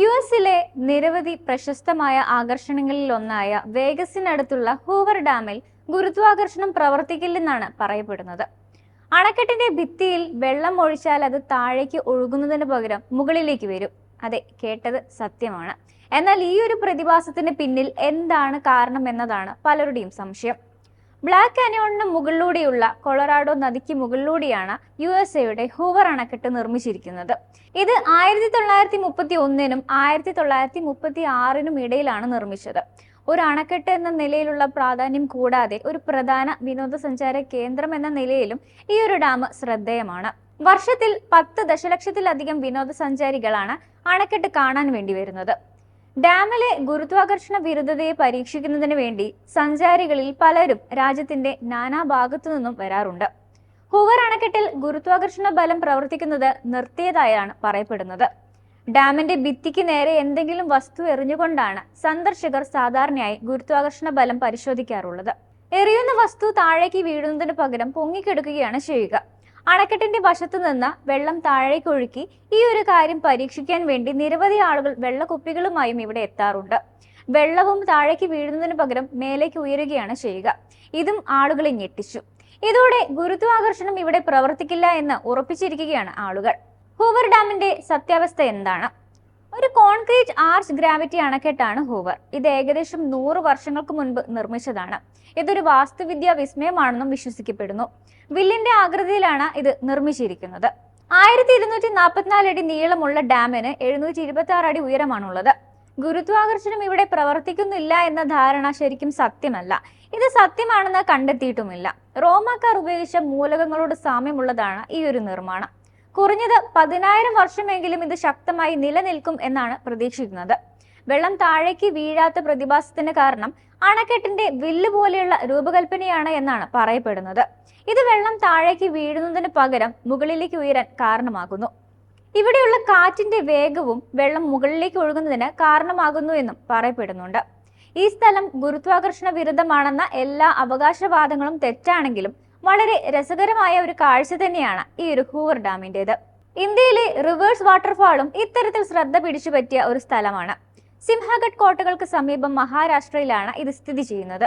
U എസിലെ നിരവധി പ്രശസ്തമായ ആകർഷണങ്ങളിൽ ഒന്നായ വേഗസിനടുത്തുള്ള ഹൂവർ ഡാമിൽ ഗുരുത്വാകർഷണം പ്രവർത്തിക്കില്ലെന്നാണ് പറയപ്പെടുന്നത്. അണക്കെട്ടിന്റെ ഭിത്തിയിൽ വെള്ളം ഒഴിച്ചാൽ അത് താഴേക്ക് ഒഴുകുന്നതിന് പകരം മുകളിലേക്ക് വരും. അതെ കേട്ടത് സത്യമാണ്. എന്നാൽ ഈ ഒരു പ്രതിഭാസത്തിന് പിന്നിൽ എന്താണ് കാരണം എന്നതാണ് പലരുടെയും സംശയം. ബ്ലാക്ക് കാനിയോണിന് മുകളിലൂടെയുള്ള കൊളറാഡോ നദിക്ക് മുകളിലൂടെയാണ് യു എസ് എയുടെ ഹൂവർ അണക്കെട്ട് നിർമ്മിച്ചിരിക്കുന്നത്. ഇത് ആയിരത്തി തൊള്ളായിരത്തി മുപ്പത്തി ഒന്നിനും ആയിരത്തി തൊള്ളായിരത്തി മുപ്പത്തി ആറിനും ഇടയിലാണ് നിർമ്മിച്ചത്. ഒരു അണക്കെട്ട് എന്ന നിലയിലുള്ള പ്രാധാന്യം കൂടാതെ ഒരു പ്രധാന വിനോദസഞ്ചാര കേന്ദ്രം എന്ന നിലയിലും ഈ ഒരു ഡാം ശ്രദ്ധേയമാണ്. വർഷത്തിൽ പത്ത് ദശലക്ഷത്തിലധികം വിനോദസഞ്ചാരികളാണ് അണക്കെട്ട് കാണാൻ വേണ്ടി വരുന്നത്. ഡാമിലെ ഗുരുത്വാകർഷണ വിരുദ്ധതയെ പരീക്ഷിക്കുന്നതിന് വേണ്ടി സഞ്ചാരികളിൽ പലരും രാജ്യത്തിന്റെ നാനാഭാഗത്തു നിന്നും വരാറുണ്ട്. ഹൂവർ അണക്കെട്ടിൽ ഗുരുത്വാകർഷണ ബലം പ്രവർത്തിക്കുന്നത് നിർത്തിയതായാണ് പറയപ്പെടുന്നത്. ഡാമിന്റെ ഭിത്തിക്ക് നേരെ എന്തെങ്കിലും വസ്തു എറിഞ്ഞുകൊണ്ടാണ് സന്ദർശകർ സാധാരണയായി ഗുരുത്വാകർഷണ ബലം പരിശോധിക്കാറുള്ളത്. എറിയുന്ന വസ്തു താഴേക്ക് വീഴുന്നതിന് പകരം പൊങ്ങിക്കെടുക്കുകയാണ് ചെയ്യുക. അണക്കെട്ടിന്റെ വശത്തു നിന്ന് വെള്ളം താഴേക്ക് ഒഴുക്കി ഈ ഒരു കാര്യം പരീക്ഷിക്കാൻ വേണ്ടി നിരവധി ആളുകൾ വെള്ളക്കുപ്പികളുമായും ഇവിടെ എത്താറുണ്ട്. വെള്ളവും താഴേക്ക് വീഴുന്നതിന് പകരം മേലേക്ക് ഉയരുകയാണ് ചെയ്യുക. ഇതും ആളുകളെ ഞെട്ടിച്ചു. ഇതോടെ ഗുരുത്വാകർഷണം ഇവിടെ പ്രവർത്തിക്കില്ല എന്ന് ഉറപ്പിച്ചിരിക്കുകയാണ് ആളുകൾ. ഹൂവർ ഡാമിന്റെ സത്യാവസ്ഥ എന്താണ്? ഒരു കോൺക്രീറ്റ് ആർച്ച് ഗ്രാവിറ്റി അണക്കെട്ടാണ് ഹൂവർ. ഇത് ഏകദേശം നൂറ് വർഷങ്ങൾക്ക് മുൻപ് നിർമ്മിച്ചതാണ്. ഇതൊരു വാസ്തുവിദ്യാ വിസ്മയമാണെന്നും വിശ്വസിക്കപ്പെടുന്നു. വില്ലിന്റെ ആകൃതിയിലാണ് ഇത് നിർമ്മിച്ചിരിക്കുന്നത്. ആയിരത്തി ഇരുന്നൂറ്റി നാൽപ്പത്തിനാല് അടി നീളമുള്ള ഡാമിന് എഴുന്നൂറ്റി ഇരുപത്തി ആറ് അടി ഉയരമാണുള്ളത്. ഗുരുത്വാകർഷണം ഇവിടെ പ്രവർത്തിക്കുന്നില്ല എന്ന ധാരണ ശരിക്കും സത്യമല്ല. ഇത് സത്യമാണെന്ന് കണ്ടെത്തിയിട്ടുമില്ല. റോമാക്കാർ ഉപയോഗിച്ച മൂലകങ്ങളോട് സാമ്യമുള്ളതാണ് ഈ ഒരു നിർമ്മാണം. കുറഞ്ഞത് പതിനായിരം വർഷമെങ്കിലും ഇത് ശക്തമായി നിലനിൽക്കും എന്നാണ് പ്രതീക്ഷിക്കുന്നത്. വെള്ളം താഴേക്ക് വീഴാത്ത പ്രതിഭാസത്തിന് കാരണം അണക്കെട്ടിന്റെ വില്ല് പോലെയുള്ള രൂപകൽപ്പനയാണ് എന്നാണ് പറയപ്പെടുന്നത്. ഇത് വെള്ളം താഴേക്ക് വീഴുന്നതിന് പകരം മുകളിലേക്ക് ഉയരാൻ കാരണമാകുന്നു. ഇവിടെയുള്ള കാറ്റിന്റെ വേഗവും വെള്ളം മുകളിലേക്ക് ഒഴുകുന്നതിന് കാരണമാകുന്നു എന്നും പറയപ്പെടുന്നുണ്ട്. ഈ സ്ഥലം ഗുരുത്വാകർഷണ വിരുദ്ധമാണെന്ന എല്ലാ അവകാശവാദങ്ങളും തെറ്റാണെങ്കിലും വളരെ രസകരമായ ഒരു കാഴ്ച തന്നെയാണ് ഈ ഒരു ഹൂവർ ഡാമിന്റെത് ഇന്ത്യയിലെ റിവേഴ്സ് വാട്ടർഫാളും ഇത്തരത്തിൽ ശ്രദ്ധ പിടിച്ചു പറ്റിയ ഒരു സ്ഥലമാണ്. സിംഹഗഡ് കോട്ടകൾക്ക് സമീപം മഹാരാഷ്ട്രയിലാണ് ഇത് സ്ഥിതി ചെയ്യുന്നത്.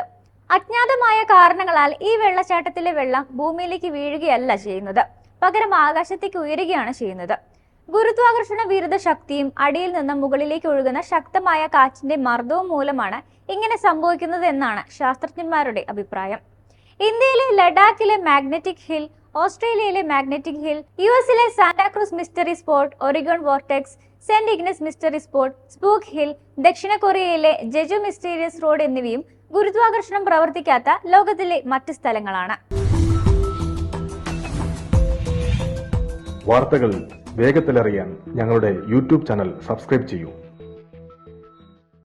അജ്ഞാതമായ കാരണങ്ങളാൽ ഈ വെള്ളച്ചാട്ടത്തിലെ വെള്ളം ഭൂമിയിലേക്ക് വീഴുകയല്ല ചെയ്യുന്നത്. പകരം ആകാശത്തേക്ക് ഉയരുകയാണ് ചെയ്യുന്നത്. ഗുരുത്വാകർഷണ വിരുദ്ധ ശക്തിയും അടിയിൽ നിന്ന് മുകളിലേക്ക് ഒഴുകുന്ന ശക്തമായ കാറ്റിന്റെ മർദ്ദവും മൂലമാണ് ഇങ്ങനെ സംഭവിക്കുന്നത് എന്നാണ് ശാസ്ത്രജ്ഞന്മാരുടെ അഭിപ്രായം. ഇന്ത്യയിലെ ലഡാക്കിലെ മാഗ്നറ്റിക് ഹിൽ ഓസ്ട്രേലിയയിലെ മാഗ്നറ്റിക് ഹിൽ യു എസിലെ Santa Cruz mystery spot Oregon vortex Saint Ignace mystery spot spook hill ദക്ഷിണ കൊറിയയിലെ ജെജു മിസ്റ്റീരിയസ് റോഡ് എന്നിവയും ഗുരുത്വാകർഷണം പ്രവർത്തിക്കാത്ത ലോകത്തിലെ മറ്റ് സ്ഥലങ്ങളാണ്. വാർത്തകൾ വേഗത്തിലറിയാൻ ഞങ്ങളുടെ യൂട്യൂബ് ചാനൽ സബ്സ്ക്രൈബ് ചെയ്യൂ.